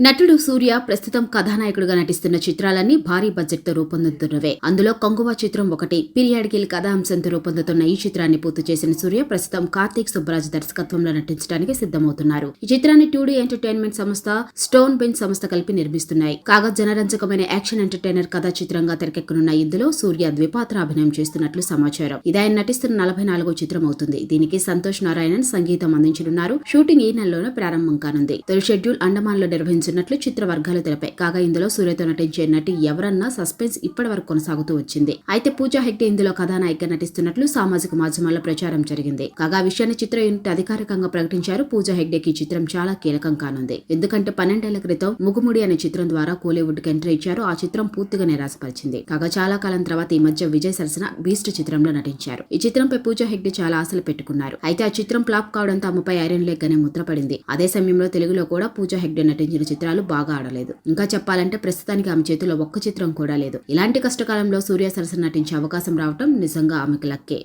నటుడు సూర్య ప్రస్తుతం కథానాయకుడుగా నటిస్తున్న చిత్రాలన్నీ భారీ బడ్జెట్తో రూపొందుతున్నవే. అందులో కొంగువ చిత్రం ఒకటి పీరియాడికిల్ కథాంశంతో రూపొందుతున్న ఈ చిత్రాన్ని పూర్తి చేసిన సూర్య ప్రస్తుతం కార్తీక్ సుబ్బరాజ్ దర్శకత్వంలో నటించడానికి సిద్ధమవుతున్నారు. ఈ చిత్రాన్ని టూడీ ఎంటర్టైన్మెంట్ సంస్థ స్టోన్ బెంచ్ సంస్థ కలిపి నిర్మిస్తున్నాయి. కాగా జనరంజకమైన యాక్షన్ ఎంటర్టైనర్ కథా చిత్రంగా తెరకెక్కనున్న ఇందులో సూర్య ద్విపాత్ర అభినయం చేస్తున్నట్లు సమాచారం. ఇది ఆయన నటిస్తున్న నలభై నాలుగో చిత్రం అవుతుంది. దీనికి సంతోష్ నారాయణన్ సంగీతం అందించనున్నారు. షూటింగ్ ఈ నెలలోనే ప్రారంభం కానుంది. తొలి షెడ్యూల్ అండమాన్లో లో నిర్వహించినట్లు చిత్ర వర్గాలు తెలిపాయి. కాగా ఇందులో సూర్యతో నటించే నటి ఎవరన్నా సస్పెన్స్ ఇప్పటి వరకు కొనసాగుతూ వచ్చింది. అయితే పూజా హెగ్డే ఇందులో కథానాయిక నటిస్తున్నట్లు సామాజిక మాధ్యమాల్లో ప్రచారం జరిగింది. కాగా విషయాన్ని చిత్ర యూనిట్ అధికారికంగా ప్రకటించారు. పూజా హెగ్డేకి ఈ చిత్రం చాలా కీలకం కానుంది. ఎందుకంటే పన్నెండేళ్ళ క్రితం ముగుముడి అనే చిత్రం ద్వారా కోలీవుడ్కి ఎంట్రీ ఇచ్చారు. ఆ చిత్రం పూర్తిగా నిరాశపరిచింది. కాగా చాలా కాలం తర్వాత ఈ మధ్య విజయ్ సరసన బీస్ట్ చిత్రంలో నటించారు. ఈ చిత్రంపై పూజా హెగ్డే చాలా ఆశలు పెట్టుకున్నారు. అయితే ఆ చిత్రం ఫ్లాప్ కావడంతో ఆమెపై ఐరన్ లెగ్ అనే ముద్ర పడింది అదే సమయంలో తెలుగులో కూడా పూజా హెగ్డే నటించిన చిత్రాలు బాగా ఆడలేదు. ఇంకా చెప్పాలంటే ప్రస్తుతానికి ఆమె చేతిలో ఒక్క చిత్రం కూడా లేదు. ఇలాంటి కష్టకాలంలో సూర్య సరసన నటించే అవకాశం రావటం నిజంగా ఆమెకు లక్కే.